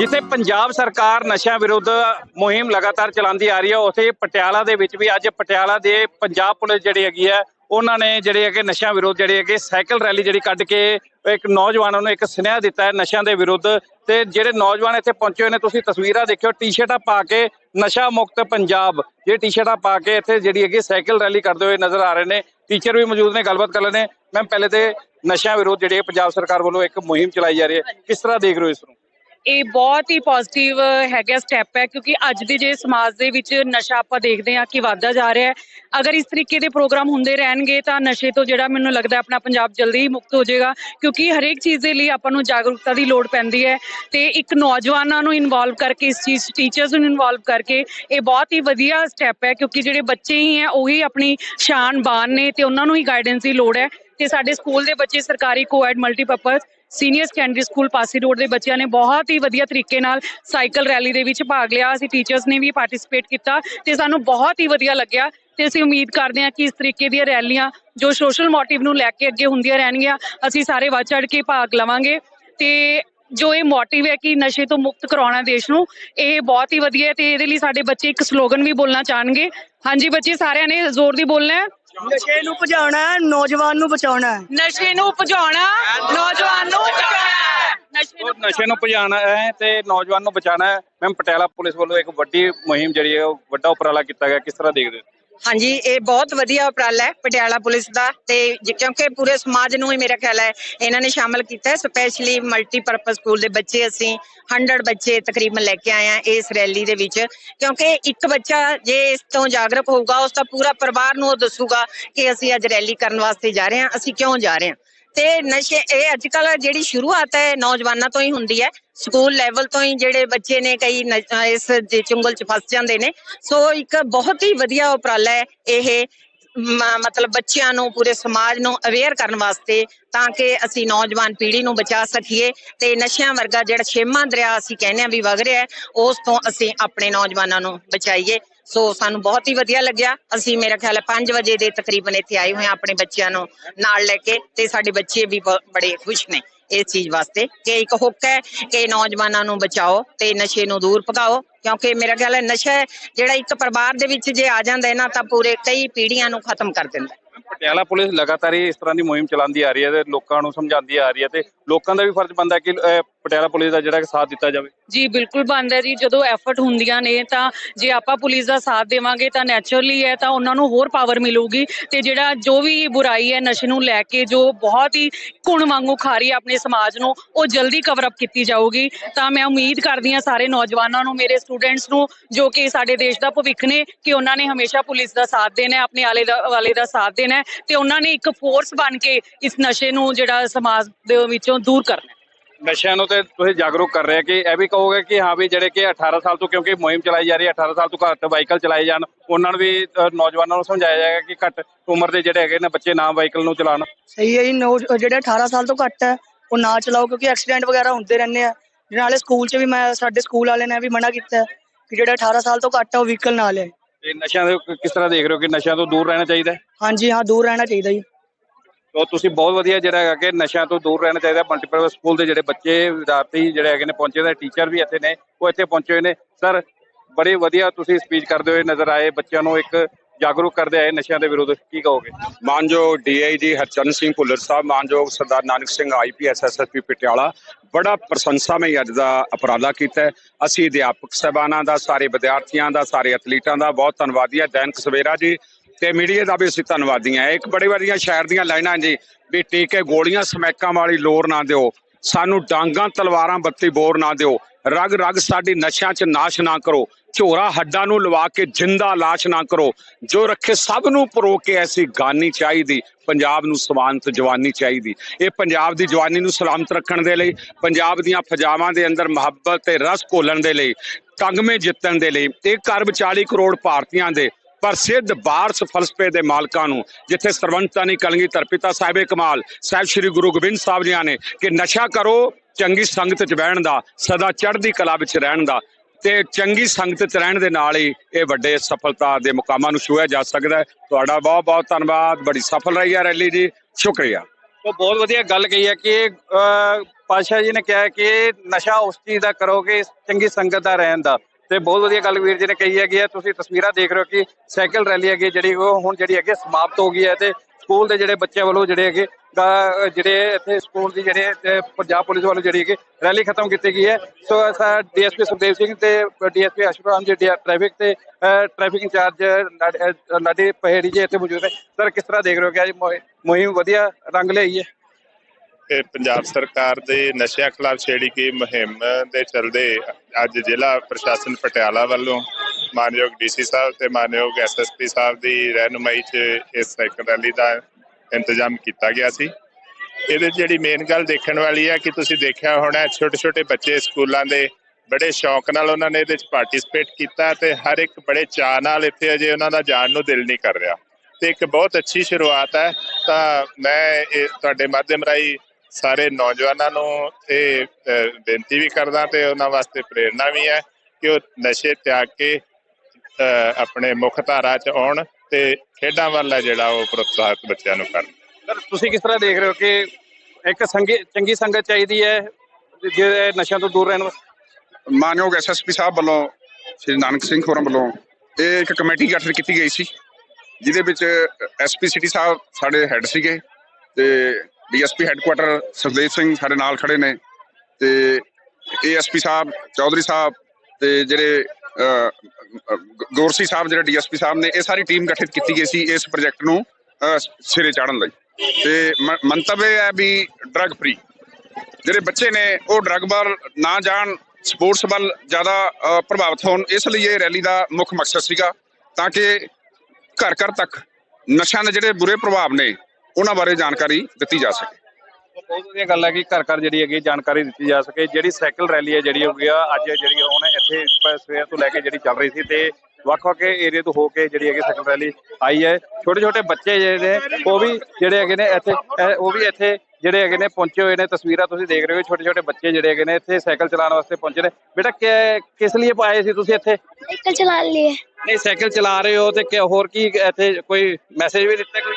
ਜਿੱਥੇ ਪੰਜਾਬ ਸਰਕਾਰ ਨਸ਼ਿਆਂ ਵਿਰੁੱਧ ਮੁਹਿੰਮ ਲਗਾਤਾਰ ਚਲਾਉਂਦੀ ਆ ਰਹੀ ਹੈ, ਉਥੇ ਪਟਿਆਲਾ ਦੇ ਵਿੱਚ ਵੀ ਅੱਜ ਪਟਿਆਲਾ ਦੇ ਪੰਜਾਬ ਪੁਲਿਸ ਜਿਹੜੀ ਹੈਗੀ ਹੈ, ਉਹਨਾਂ ਨੇ ਜਿਹੜੇ ਹੈਗੇ ਨਸ਼ਿਆਂ ਵਿਰੁੱਧ ਜਿਹੜੇ ਹੈਗੇ ਸਾਈਕਲ ਰੈਲੀ ਜਿਹੜੀ ਕੱਢ ਕੇ ਇੱਕ ਨੌਜਵਾਨਾਂ ਨੂੰ ਇੱਕ ਸੁਨੇਹਾ ਦਿੱਤਾ ਹੈ ਨਸ਼ਿਆਂ ਦੇ ਵਿਰੁੱਧ। ਤੇ ਜਿਹੜੇ ਨੌਜਵਾਨ ਇੱਥੇ ਪਹੁੰਚੇ ਹੋਏ ਨੇ, ਤੁਸੀਂ ਤਸਵੀਰਾਂ ਦੇਖਿਓ, ਟੀ-ਸ਼ਰਟਾਂ ਪਾ ਕੇ ਨਸ਼ਾ ਮੁਕਤ ਪੰਜਾਬ। ਇਹ ਟੀ-ਸ਼ਰਟਾਂ ਪਾ ਕੇ ਇੱਥੇ ਜਿਹੜੀ ਹੈਗੀ ਸਾਈਕਲ ਰੈਲੀ ਕਰਦੇ ਹੋਏ ਨਜ਼ਰ ਆ ਰਹੇ ਨੇ। ਟੀਚਰ ਵੀ ਮੌਜੂਦ ਨੇ, ਗੱਲਬਾਤ ਕਰ ਲੈਣੇ ਮੈਮ, ਪਹਿਲੇ ਤੇ ਨਸ਼ਿਆਂ ਵਿਰੁੱਧ ਜਿਹੜੀ ਪੰਜਾਬ ਸਰਕਾਰ ਵੱਲੋਂ ਇੱਕ ਮੁਹਿੰਮ ਚਲਾਈ ਜਾ ਰਹੀ ਹੈ। ਕਿਸ ਤਰ੍ਹਾਂ ਦੇਖ ਰਹੇ ਹੋ ਇਸ ਨੂੰ? ਇਹ ਬਹੁਤ ਹੀ ਪੋਜ਼ਿਟਿਵ ਹੈਗਾ ਸਟੈਪ ਹੈ, ਕਿਉਂਕਿ ਅੱਜ ਦੇ ਜੇ ਸਮਾਜ ਦੇ ਵਿੱਚ ਨਸ਼ਾ ਆਪਾਂ ਦੇਖਦੇ ਹਾਂ ਕਿ ਵਾਧਾ ਜਾ ਰਿਹਾ ਹੈ, ਅਗਰ ਇਸ ਤਰੀਕੇ ਦੇ ਪ੍ਰੋਗਰਾਮ ਹੁੰਦੇ ਰਹਿਣਗੇ ਤਾਂ ਨਸ਼ੇ ਤੋਂ ਜਿਹੜਾ ਮੈਨੂੰ ਲੱਗਦਾ ਆਪਣਾ ਪੰਜਾਬ ਜਲਦੀ ਹੀ ਮੁਕਤ ਹੋ ਜਾਏਗਾ, ਕਿਉਂਕਿ ਹਰੇਕ ਚੀਜ਼ ਦੇ ਲਈ ਆਪਾਂ ਨੂੰ ਜਾਗਰੂਕਤਾ ਦੀ ਲੋੜ ਪੈਂਦੀ ਹੈ ਤੇ ਇੱਕ ਨੌਜਵਾਨਾਂ ਨੂੰ ਇਨਵੋਲਵ ਕਰਕੇ, ਇਸ ਚੀਜ਼ ਟੀਚਰਸ ਨੂੰ ਇਨਵੋਲਵ ਕਰਕੇ ਇਹ ਬਹੁਤ ਹੀ ਵਧੀਆ ਸਟੈਪ ਹੈ, ਕਿਉਂਕਿ ਜਿਹੜੇ ਬੱਚੇ ਹੀ ਹੈ, ਉਹੀ ਆਪਣੀ ਸ਼ਾਨ ਬਾਨ ਨੇ ਤੇ ਉਹਨਾਂ ਨੂੰ ਹੀ ਗਾਈਡੈਂਸ ਦੀ ਲੋੜ ਹੈ। ਤੇ ਸਾਡੇ ਸਕੂਲ ਦੇ ਬੱਚੇ ਸਰਕਾਰੀ coed multipurpose senior secondary school Passi road ਦੇ ਬੱਚਿਆਂ ਨੇ ਬਹੁਤ ਹੀ ਵਧੀਆ ਤਰੀਕੇ ਨਾਲ ਸਾਈਕਲ ਰੈਲੀ ਦੇ ਵਿੱਚ ਭਾਗ ਲਿਆ। ਅਸੀਂ ਟੀਚਰਸ ਨੇ ਵੀ ਪਾਰਟਿਸਿਪੇਟ ਕੀਤਾ ਤੇ ਸਾਨੂੰ ਬਹੁਤ ਹੀ ਵਧੀਆ ਲੱਗਿਆ ਤੇ ਅਸੀਂ ਉਮੀਦ ਕਰਦੇ ਹਾਂ ਕਿ ਇਸ ਤਰੀਕੇ ਦੀਆਂ ਰੈਲੀਆਂ ਜੋ ਸੋਸ਼ਲ ਮੋਟਿਵ ਨੂੰ ਲੈ ਕੇ ਅੱਗੇ ਹੁੰਦੀਆਂ ਰਹਿਣਗੀਆਂ, ਅਸੀਂ ਸਾਰੇ ਵੱਧ ਚੜ ਕੇ ਭਾਗ ਲਵਾਂਗੇ ਤੇ ਜੋ ਇਹ ਮੋਟਿਵ ਹੈ ਕਿ ਨਸ਼ੇ ਤੋਂ ਮੁਕਤ ਕਰਾਉਣਾ ਦੇਸ਼ ਨੂੰ, ਇਹ ਬਹੁਤ ਹੀ ਵਧੀਆ ਹੈ ਤੇ ਇਹਦੇ ਲਈ ਸਾਡੇ ਬੱਚੇ ਇੱਕ ਸਲੋਗਨ ਵੀ ਬੋਲਣਾ ਚਾਹਣਗੇ। ਹਾਂਜੀ ਬੱਚੇ, ਸਾਰਿਆਂ ਨੇ ਜ਼ੋਰ ਦੀ ਬੋਲਣਾ ਹੈ। ਨਸ਼ੇ ਨੂੰ ਭਜਾਉਣਾ ਹੈ ਨੌਜਵਾਨ ਨੂੰ ਬਚਾਉਣਾ ਹੈ। ਨਸ਼ੇ ਨੂੰ ਭਜਾਉਣਾ ਨੌਜਵਾਨ ਨੂੰ ਬਚਾਉਣਾ ਨਸ਼ੇ ਨੂੰ ਭਜਾਉਣਾ ਹੈ ਤੇ ਨੌਜਵਾਨ ਨੂੰ ਬਚਾਉਣਾ ਹੈ। ਮੈਮ ਪਟਿਆਲਾ ਪੁਲਿਸ ਵੱਲੋਂ ਇੱਕ ਵੱਡੀ ਮੁਹਿੰਮ ਜਿਹੜੀ ਹੈ ਉਹ ਵੱਡਾ ਉਪਰਾਲਾ ਕੀਤਾ ਗਿਆ। ਕਿਸ ਤਰ੍ਹਾਂ ਦੇਖਦੇ ਹੋ? ਹਾਂਜੀ, ਇਹ ਬਹੁਤ ਵਧੀਆ ਉਪਰਾਲਾ ਹੈ ਪਟਿਆਲਾ ਪੁਲਿਸ ਦਾ ਤੇ ਜ- ਕਿਉਂਕਿ ਪੂਰੇ ਸਮਾਜ ਨੂੰ ਹੀ ਮੇਰਾ ਖਿਆਲ ਹੈ ਇਹਨਾਂ ਨੇ ਸ਼ਾਮਲ ਕੀਤਾ ਹੈ, ਸਪੈਸ਼ਲੀ ਮਲਟੀਪਰਪਸ ਸਕੂਲ ਦੇ ਬੱਚੇ ਅਸੀਂ 100 ਬੱਚੇ ਤਕਰੀਬਨ ਲੈ ਕੇ ਆਏ ਆ ਇਸ ਰੈਲੀ ਦੇ ਵਿੱਚ, ਕਿਉਂਕਿ ਇੱਕ ਬੱਚਾ ਜੇ ਇਸ ਤੋਂ ਜਾਗਰੂਕ ਹੋਊਗਾ, ਉਸ ਦਾ ਪੂਰਾ ਪਰਿਵਾਰ ਨੂੰ ਉਹ ਦੱਸੂਗਾ ਕਿ ਅਸੀਂ ਅੱਜ ਰੈਲੀ ਕਰਨ ਵਾਸਤੇ ਜਾ ਰਹੇ ਹਾਂ, ਅਸੀਂ ਕਿਉਂ ਜਾ ਰਹੇ ਹਾਂ। ਤੇ ਨਸ਼ੇ, ਇਹ ਅੱਜ ਕੱਲ ਜਿਹੜੀ ਸ਼ੁਰੂਆਤ ਹੈ ਨੌਜਵਾਨਾਂ ਤੋਂ ਹੀ ਹੁੰਦੀ ਹੈ। ਸਕੂਲ ਲੈਵਲ ਤੋਂ ਹੀ ਜਿਹੜੇ ਬੱਚੇ ਨੇ ਕਈ ਇਸ ਦੇ ਚੁੰਗਲ ਚ ਫਸ ਜਾਂਦੇ ਨੇ। ਸੋ ਇੱਕ ਬਹੁਤ ਹੀ ਵਧੀਆ ਉਪਰਾਲਾ ਹੈ ਇਹ, ਮ- ਮਤਲਬ ਬੱਚਿਆਂ ਨੂੰ, ਪੂਰੇ ਸਮਾਜ ਨੂੰ ਅਵੇਅਰ ਕਰਨ ਵਾਸਤੇ ਤਾਂ ਕਿ ਅਸੀਂ ਨੌਜਵਾਨ ਪੀੜ੍ਹੀ ਨੂੰ ਬਚਾ ਸਕੀਏ ਤੇ ਨਸ਼ਿਆਂ ਵਰਗਾ ਜਿਹੜਾ ਛੇਵਾਂ ਦਰਿਆ ਅਸੀਂ ਕਹਿੰਦੇ ਆ ਵੀ ਵਗ ਰਿਹਾ ਉਸ ਤੋਂ ਅਸੀਂ ਆਪਣੇ ਨੌਜਵਾਨਾਂ ਨੂੰ ਬਚਾਈਏ। ਸੋ ਸਾਨੂੰ ਬਹੁਤ ਹੀ ਵਧੀਆ ਲੱਗਿਆ। ਅਸੀਂ ਮੇਰਾ ਖਿਆਲ ਹੈ 5 ਵਜੇ ਦੇ ਤਕਰੀਬਨ ਇੱਥੇ ਆਏ ਹੋਏ ਹਾਂ ਆਪਣੇ ਬੱਚਿਆਂ ਨੂੰ ਨਾਲ ਲੈ ਕੇ ਤੇ ਸਾਡੇ ਬੱਚੇ ਵੀ ਬ- ਬੜੇ ਖੁਸ਼ ਨੇ ਇਸ ਚੀਜ਼ ਵਾਸਤੇ ਕਿ ਇੱਕ ਹੁੱਕ ਹੈ ਕਿ ਨੌਜਵਾਨਾਂ ਨੂੰ ਬਚਾਓ ਤੇ ਨਸ਼ੇ ਨੂੰ ਦੂਰ ਭਗਾਓ। ਕਿਉਂਕਿ ਮੇਰਾ ਖਿਆਲ ਹੈ ਨਸ਼ਾ ਹੈ ਜਿਹੜਾ ਇੱਕ ਪਰਿਵਾਰ ਦੇ ਵਿੱਚ ਜੇ ਆ ਜਾਂਦਾ ਹੈ ਨਾ ਤਾਂ ਪੂਰੇ ਕਈ ਪੀੜ੍ਹੀਆਂ ਨੂੰ ਖਤਮ ਕਰ ਦਿੰਦਾ ਹੈ। ਪਟਿਆਲਾ ਪੁਲਿਸ ਲਗਾਤਾਰ ਇਸ ਤਰ੍ਹਾਂ ਦੀ ਮੁਹਿੰਮ ਚਲਾਉਂਦੀ ਆ ਰਹੀ ਹੈ ਤੇ ਲੋਕਾਂ ਨੂੰ ਸਮਝਾਉਂਦੀ ਆ ਰਹੀ ਹੈ ਤੇ ਲੋਕਾਂ ਦਾ ਵੀ ਫਰਜ਼ ਬਣਦਾ ਕਿ ਪਟਿਆਲਾ ਪੁਲਿਸ ਦਾ ਜਿਹੜਾ ਸਾਥ ਦਿੱਤਾ ਜਾਵੇ। ਜੀ ਬਿਲਕੁਲ ਬਣਦਾ ਹੈ ਜੀ। ਜਦੋਂ ਐਫਰਟ ਹੁੰਦੀਆਂ ਨੇ ਤਾਂ ਜੇ ਆਪਾਂ ਪੁਲਿਸ ਦਾ ਸਾਥ ਦੇਵਾਂਗੇ ਤਾਂ ਨੈਚੁਰਲੀ ਹੈ ਤਾਂ ਉਹਨਾਂ ਨੂੰ ਹੋਰ ਪਾਵਰ ਮਿਲੂਗੀ ਤੇ ਜਿਹੜਾ ਜੋ ਵੀ ਬੁਰਾਈ ਹੈ ਨਸ਼ੇ ਨੂੰ ਲੈ ਕੇ ਜੋ ਬਹੁਤ ਹੀ ਕੁਣ ਵਾਂਗੂ ਖਾ ਰਹੀ ਹੈ ਆਪਣੇ ਸਮਾਜ ਨੂੰ ਉਹ ਜਲਦੀ ਕਵਰ ਅਪ ਕੀਤੀ ਜਾਊਗੀ। ਤਾਂ ਮੈਂ ਉਮੀਦ ਕਰਦੀ ਹਾਂ ਸਾਰੇ ਨੌਜਵਾਨਾਂ ਨੂੰ ਮੇਰੇ ਸਟੂਡੈਂਟਸ ਨੂੰ ਜੋ ਕਿ ਸਾਡੇ ਦੇਸ਼ ਦਾ ਭਵਿੱਖ ਨੇ ਕਿ ਉਹਨਾਂ ਨੇ ਹਮੇਸ਼ਾ ਪੁਲਿਸ ਦਾ ਸਾਥ ਦੇਣਾ ਹੈ ਆਪਣੇ ਆਲੇ ਦਾ ਵਾਲੇ ਦਾ ਸਾਥ ਦੇਣਾ ਹੈ ਤੇ ਉਹਨਾਂ ਨੇ ਇੱਕ ਫੋਰਸ ਬਣ ਕੇ ਇਸ ਨਸ਼ੇ ਨੂੰ ਜਿਹੜਾ ਸਮਾਜ ਦੇ ਵਿੱਚੋਂ ਦੂਰ ਕਰਨਾ ਹੈ। ਨਸ਼ਿਆਂ ਨੂੰ ਤੇ ਤੁਸੀਂ ਜਾਗਰੂਕ ਕਰ ਰਹੇ ਕਿ ਇਹ ਵੀ ਕਹੋਗੇ ਕਿ ਹਾਂ ਵੀ ਜਿਹੜੇ ਕਿ 18 ਸਾਲ ਤੋਂ ਕਿਉਂਕਿ ਮੁਹਿੰਮ ਚਲਾਈ ਜਾ ਰਹੀ ਹੈ 18 ਸਾਲ ਤੋਂ ਘੱਟ ਵਾਹੀਕਲ ਚਲਾਏ ਜਾਣ ਉਹਨਾਂ ਨੂੰ ਵੀ ਨੌਜਵਾਨਾਂ ਨੂੰ ਸਮਝਾਇਆ ਜਾਏਗਾ ਕਿ ਘੱਟ ਉਮਰ ਦੇ ਜਿਹੜੇ ਹੈਗੇ ਨੇ ਬੱਚੇ ਨਾ ਵਾਹੀਕਲ ਨੂੰ ਚਲਾਉਣ। ਸਹੀ ਹੈ ਜੀ ਜਿਹੜੇ 18 ਸਾਲ ਤੋਂ ਘੱਟ ਹੈ ਉਹ ਨਾ ਚਲਾਓ ਕਿਉਂਕਿ ਐਕਸੀਡੈਂਟ ਵਗੈਰਾ ਹੁੰਦੇ ਰਹਿੰਦੇ ਆ। ਨਾਲੇ ਸਕੂਲ 'ਚ ਵੀ ਮੈਂ ਸਾਡੇ ਸਕੂਲ ਵਾਲੇ ਨੇ ਵੀ ਮਨਾ ਕੀਤਾ ਕਿ ਜਿਹੜਾ 18 ਸਾਲ ਤੋਂ ਘੱਟ ਹੈ ਉਹ ਵਹੀਕਲ ਨਾ ਲਏ ਤੇ ਨਸ਼ਿਆਂ ਦੇ ਕਿਸ ਤਰ੍ਹਾਂ ਦੇਖ ਰਹੇ ਹੋ ਕਿ ਨਸ਼ਿਆਂ ਤੋਂ ਦੂਰ ਰਹਿਣਾ ਚਾਹੀਦਾ ਹੈ? ਹਾਂਜੀ ਹਾਂ ਦੂਰ ਰਹਿਣਾ ਚਾਹੀਦਾ ਜੀ। ਤੋ ਤੁਸੀਂ ਬਹੁਤ ਵਧੀਆ ਜਿਹੜਾ ਹੈਗਾ ਕਿ ਨਸ਼ਿਆਂ ਤੋਂ ਦੂਰ ਰਹਿਣਾ ਚਾਹੀਦਾ ਮਲਟੀਪਰਪਸ ਸਕੂਲ ਦੇ ਜਿਹੜੇ ਬੱਚੇ ਵਿਦਿਆਰਥੀ ਜਿਹੜੇ ਹੈਗੇ ਨੇ ਪਹੁੰਚੇ ਨੇ ਟੀਚਰ ਵੀ ਇੱਥੇ ਨੇ ਉਹ ਇੱਥੇ ਪਹੁੰਚੇ ਹੋਏ ਨੇ। ਸਰ ਬੜੇ ਵਧੀਆ ਤੁਸੀਂ ਸਪੀਚ ਕਰਦੇ ਹੋਏ ਨਜ਼ਰ ਆਏ। ਬੱਚਿਆਂ ਨੂੰ ਇੱਕ ਜਾਗਰੂਕ ਕਰਦੇ ਆਏ ਨਸ਼ਿਆਂ ਦੇ ਵਿਰੁੱਧ, ਕੀ ਕਹੋਗੇ? ਮਾਨਯੋਗ D I G Harcharan Singh Bhullar Sahib, ਮਾਨਯੋਗ Sardar Nanak Singh I P S S S P Patiala, ਬੜਾ ਪ੍ਰਸੰਸਾ ਪ੍ਰਸ਼ੰਸਾਮਈ ਅੱਜ ਦਾ ਉਪਰਾਲਾ ਕੀਤਾ ਅਸੀਂ ਅਧਿਆਪਕ ਸਹਿਬਾਨਾਂ ਦਾ, ਸਾਰੇ ਵਿਦਿਆਰਥੀਆਂ ਦਾ, ਸਾਰੇ ਐਥਲੀਟਾਂ ਦਾ ਬਹੁਤ ਧੰਨਵਾਦੀ ਹੈ। ਦੈਨਿਕ ਸਵੇਰਾ ਜੀ ਤੇ ਮੀਡੀਆ ਦਾ ਵੀ ਅਸੀਂ ਧੰਨਵਾਦੀ ਹਾਂ। ਇੱਕ ਬੜੇ ਵਾਰੀਆਂ ਸ਼ਹਿਰ ਦੀਆਂ ਲਾਈਨਾਂ ਜੀ, ਵੀ ਟੀਕੇ ਗੋਲੀਆਂ ਸਮੈਕਾਂ ਵਾਲੀ ਲੋਰ ਨਾ ਦਿਓ। ਸਾਨੂੰ ਡਾਂਗਾਂ, ਤਲਵਾਰਾਂ ਬੱਤੀ ਬੋਰ ਨਾ ਦਿਓ। ਰਗ ਰਗ ਸਾਡੀ ਨਸ਼ਿਆਂ 'ਚ ਨਾਸ਼ ਨਾ ਕਰੋ। ਝੋਰਾ ਹੱਡਾਂ ਨੂੰ ਲਵਾ ਕੇ ਜਿੰਦਾ ਲਾਸ਼ ਨਾ ਕਰੋ। ਜੋ ਰੱਖੇ ਸਭ ਨੂੰ ਪਰੋ ਕੇ ਐਸੀ ਗਾਨੀ ਚਾਹੀਦੀ। ਪੰਜਾਬ ਨੂੰ ਸਵਾਨਤ ਜਵਾਨੀ ਚਾਹੀਦੀ। ਇਹ ਪੰਜਾਬ ਦੀ ਜਵਾਨੀ ਨੂੰ ਸਲਾਮਤ ਰੱਖਣ ਦੇ ਲਈ, ਪੰਜਾਬ ਦੀਆਂ ਫਜਾਵਾਂ ਦੇ ਅੰਦਰ ਮੁਹੱਬਤ ਤੇ ਰਸ ਘੋਲਣ ਦੇ ਲਈ, ਤਗਮੇ ਜਿੱਤਣ ਦੇ ਲਈ, ਇਹ ਅਰਬ 40 ਕਰੋੜ ਭਾਰਤੀਆਂ ਦੇ ਪ੍ਰਸਿੱਧ ਬਾਰਸ ਫਲਸਫੇ ਦੇ ਮਾਲਕਾਂ ਨੂੰ ਜਿੱਥੇ ਸਰਵੰਤਾਨੀ ਕਲਗੀਧਰ ਧਰਪਿਤਾ ਸਾਹਿਬੇ ਕਮਾਲ ਸਾਹਿਬ ਸ੍ਰੀ ਗੁਰੂ ਗੋਬਿੰਦ ਸਾਹਿਬ ਜੀ ਨੇ ਕਿ ਨਸ਼ਾ ਕਰੋ ਚੰਗੀ ਸੰਗਤ 'ਚ ਬਹਿਣ ਦਾ ਸਦਾ ਚੜ੍ਹਦੀ ਕਲਾ ਵਿੱਚ ਰਹਿਣ ਦਾ। ਤੇ ਚੰਗੀ ਸੰਗਤ 'ਚ ਰਹਿਣ ਦੇ ਨਾਲ ਹੀ ਇਹ ਵੱਡੇ ਸਫਲਤਾ ਦੇ ਮੁਕਾਮਾਂ ਨੂੰ ਛੂਹਿਆ ਜਾ ਸਕਦਾ ਹੈ। ਤੁਹਾਡਾ ਬਹੁਤ ਬਹੁਤ ਧੰਨਵਾਦ ਬੜੀ ਸਫਲ ਰਹੀ ਹੈ ਰੈਲੀ ਜੀ ਸ਼ੁਕਰੀਆ। ਉਹ ਬਹੁਤ ਵਧੀਆ ਗੱਲ ਕਹੀ ਹੈ ਕਿ ਅਹ, ਪਾਤਸ਼ਾਹ ਜੀ ਨੇ ਕਿਹਾ ਕਿ ਨਸ਼ਾ ਉਸ ਚੀਜ਼ ਦਾ ਕਰੋਗੇ ਚੰਗੀ ਸੰਗਤ ਦਾ ਰਹਿਣ ਦਾ। ਤੇ ਬਹੁਤ ਵਧੀਆ ਗੱਲ ਵੀਰ ਜੀ ਨੇ ਕਹੀ ਹੈਗੀ ਹੈ। ਤੁਸੀਂ ਤਸਵੀਰਾਂ ਦੇਖ ਰਹੇ ਹੋ ਕਿ ਸਾਈਕਲ ਰੈਲੀ ਹੈਗੀ ਜਿਹੜੀ ਉਹ ਹੁਣ ਜਿਹੜੀ ਹੈਗੀ ਸਮਾਪਤ ਹੋ ਗਈ ਹੈ ਤੇ ਸਕੂਲ ਦੇ ਜਿਹੜੇ ਬੱਚਿਆਂ ਵੱਲੋਂ ਜਿਹੜੇ ਹੈਗੇ ਗਾ- ਜਿਹੜੇ ਇੱਥੇ ਸਕੂਲ ਦੀ ਜਿਹੜੇ ਪੰਜਾਬ ਪੁਲਿਸ ਵੱਲੋਂ ਜਿਹੜੀ ਹੈਗੀ ਰੈਲੀ ਖਤਮ ਕੀਤੀ ਗਈ ਹੈ। ਸੋ ਡੀਐਸਪੀ ਸੁਖਦੇਵ ਸਿੰਘ ਤੇ ਡੀਐਸਪੀ ਅਸ਼ਵਰਾਮ ਜੀ ਟ੍ਰੈਫਿਕ ਤੇ ਟ੍ਰੈਫਿਕ ਇੰਚਾਰਜ ਲਾਡ- ਅਹ, ਲਾਡੀ ਪਹੇੜੀ ਜੀ ਇੱਥੇ ਮੌਜੂਦ ਹੈ ਸਰ ਕਿਸ ਤਰ੍ਹਾਂ ਦੇਖ ਰਹੇ ਹੋ ਕਿ ਅੱਜ ਮੁਹਿੰਮ ਵਧੀਆ ਰੰਗ ਲਿਆਈ ਹੈ? ਇਹ ਪੰਜਾਬ ਸਰਕਾਰ ਦੇ ਨਸ਼ਿਆਂ ਖਿਲਾਫ ਛੇੜੀ ਗਈ ਮੁਹਿੰਮ ਦੇ ਚਲਦੇ ਅੱਜ ਜ਼ਿਲ੍ਹਾ ਪ੍ਰਸ਼ਾਸਨ ਪਟਿਆਲਾ ਵੱਲੋਂ ਮਾਨਯੋਗ ਡੀਸੀ ਸਾਹਿਬ ਤੇ ਮਾਨਯੋਗ ਐਸਐਸਪੀ ਸਾਹਿਬ ਦੀ ਰਹਿਨੁਮਾਈ 'ਚ ਇਸ ਸਾਈਕਲ ਰੈਲੀ ਦਾ ਇੰਤਜ਼ਾਮ ਕੀਤਾ ਗਿਆ ਸੀ। ਇਹਦੇ 'ਚ ਜਿਹੜੀ ਮੇਨ ਗੱਲ ਦੇਖਣ ਵਾਲੀ ਹੈ ਕਿ ਤੁਸੀਂ ਦੇਖਿਆ ਹੋਣਾ ਛੋਟੇ ਛੋਟੇ ਬੱਚੇ ਸਕੂਲਾਂ ਦੇ ਬੜੇ ਸ਼ੌਕ ਨਾਲ ਉਹਨਾਂ ਨੇ ਇਹਦੇ 'ਚ ਪਾਰਟਿਸਿਪੇਟ ਕੀਤਾ ਤੇ ਹਰ ਇੱਕ ਬੜੇ ਚਾਅ ਨਾਲ ਇੱਥੇ ਅਜੇ ਉਹਨਾਂ ਦਾ ਜਾਣ ਨੂੰ ਦਿਲ ਨਹੀਂ ਕਰ ਰਿਹਾ। ਤੇ ਇੱਕ ਬਹੁਤ ਅੱਛੀ ਸ਼ੁਰੂਆਤ ਹੈ ਤਾਂ ਮੈਂ ਇਹ ਤੁਹਾਡੇ ਮਾਧਿਅਮ ਰਾਹੀਂ ਸਾਰੇ ਨੌਜਵਾਨਾਂ ਨੂੰ ਇਹ ਬੇਨਤੀ ਵੀ ਕਰਦਾ ਤੇ ਉਹਨਾਂ ਵਾਸਤੇ ਪ੍ਰੇਰਣਾ ਵੀ ਹੈ ਕਿ ਉਹ ਨਸ਼ੇ ਤਿਆਗ ਕੇ ਆਪਣੇ ਮੁੱਖ ਧਾਰਾ 'ਚ ਆਉਣ ਤੇ ਖੇਡਾਂ ਵੱਲ ਹੈ ਜਿਹੜਾ ਉਹ ਪ੍ਰੋਤਸਾਹਿਤ ਬੱਚਿਆਂ ਨੂੰ ਕਰਨ। ਸਰ ਤੁਸੀਂ ਕਿਸ ਤਰ੍ਹਾਂ ਦੇਖ ਰਹੇ ਹੋ ਕਿ ਇੱਕ ਸੰਗੀ ਚੰਗੀ ਸੰਗਤ ਚਾਹੀਦੀ ਹੈ ਜਿਹੜੇ ਨਸ਼ਿਆਂ ਤੋਂ ਦੂਰ ਰਹਿਣ ਵਾਸਤੇ? ਮਾਨਯੋਗ ਐਸਐਸਪੀ ਸਾਹਿਬ ਵੱਲੋਂ ਸ੍ਰੀ ਨਾਨਕ ਸਿੰਘ ਹੋਰਾਂ ਵੱਲੋਂ ਇਹ ਇੱਕ ਕਮੇਟੀ ਗਠਨ ਕੀਤੀ ਗਈ ਸੀ ਜਿਹਦੇ ਵਿੱਚ ਐਸਪੀ ਸਿਟੀ ਸਾਹਿਬ ਸਾਡੇ ਹੈੱਡ ਸੀਗੇ ਤੇ ਡੀਐਸਪੀ ਹੈੱਡਕੁਆਟਰ ਸੁਖਦੇਵ ਸਿੰਘ ਸਾਡੇ ਨਾਲ ਖੜੇ ਨੇ ਤੇ ਏਐਸਪੀ ਸਾਹਿਬ, ਚੌਧਰੀ ਸਾਹਿਬ ਤੇ ਜਿਹੜੇ ਗੋਰਸੀ ਸਾਹਿਬ ਜਿਹੜੇ ਡੀਐਸਪੀ ਸਾਹਿਬ ਨੇ, ਇਹ ਸਾਰੀ ਟੀਮ ਗਠਿਤ ਕੀਤੀ ਗਈ ਸੀ ਇਸ ਪ੍ਰੋਜੈਕਟ ਨੂੰ ਸਿਰੇ ਚਾੜਨ ਲਈ। ਤੇ ਮ- ਮੰਤਵ ਇਹ ਹੈ ਵੀ ਡਰਗ ਫ੍ਰੀ ਜਿਹੜੇ ਬੱਚੇ ਨੇ, ਉਹ ਡਰੱਗ ਵੱਲ ਨਾ ਜਾਣ ਸਪੋਰਟਸ ਵੱਲ ਜ਼ਿਆਦਾ ਪ੍ਰਭਾਵਿਤ ਹੋਣ, ਇਸ ਲਈ ਇਹ ਰੈਲੀ ਦਾ ਮੁੱਖ ਮਕਸਦ ਸੀਗਾ, ਤਾਂ ਕਿ ਘਰ ਘਰ ਤੱਕ ਨਸ਼ਿਆਂ ਦੇ ਜਿਹੜੇ ਬੁਰੇ ਪ੍ਰਭਾਵ ਨੇ ਉਹਨਾਂ ਬਾਰੇ ਜਾਣਕਾਰੀ ਦਿੱਤੀ ਜਾ ਸਕੇ। ਬਹੁਤ ਵਧੀਆ ਗੱਲ ਹੈ ਕਿ ਘਰ ਘਰ ਜਿਹੜੀ ਹੈਗੀ ਜਾਣਕਾਰੀ ਦਿੱਤੀ ਜਾ ਸਕੇ। ਜਿਹੜੀ ਸਾਈਕਲ ਰੈਲੀ ਹੈ ਜਿਹੜੀ ਹੋ ਗਈ ਆ ਅੱਜ ਜਿਹੜੀ ਹੁਣ ਇੱਥੇ ਸਵੇਰ ਤੋਂ ਲੈ ਕੇ ਜਿਹੜੀ ਚੱਲ ਰਹੀ ਸੀ ਤੇ ਵੱਖ-ਵੱਖ ਏਰੀਆ ਤੋਂ ਹੋ ਕੇ ਜਿਹੜੀ ਹੈਗੀ ਸਾਈਕਲ ਰੈਲੀ ਆਈ ਹੈ। ਛੋਟੇ ਛੋਟੇ ਬੱਚੇ ਜਿਹੜੇ ਨੇ ਉਹ ਵੀ ਜਿਹੜੇ ਹੈਗੇ ਨੇ ਇੱਥੇ ਉਹ ਵੀ ਇੱਥੇ ਜਿਹੜੇ ਹੈਗੇ ਨੇ ਪਹੁੰਚੇ ਹੋਏ ਨੇ। ਤਸਵੀਰਾਂ ਤੁਸੀਂ ਦੇਖ ਰਹੇ ਹੋ ਛੋਟੇ ਛੋਟੇ ਬੱਚੇ ਜਿਹੜੇ ਹੈਗੇ ਨੇ ਇੱਥੇ ਸਾਈਕਲ ਚਲਾਉਣ ਵਾਸਤੇ ਪਹੁੰਚੇ ਨੇ। ਬੇਟਾ ਕਿ- ਕਿਸ ਲਈ ਆਏ ਸੀ ਤੁਸੀਂ ਇੱਥੇ? ਸਾਈਕਲ ਚਲਾ लिए ਨਹੀਂ ਸਾਈਕਲ ਚਲਾ ਰਹੇ ਹੋ ਤੇ ਕਿ ਹੋਰ ਕੀ ਇੱਥੇ ਕੋਈ ਮੈਸੇਜ ਵੀ ਦਿੱਤਾ ਕੋਈ?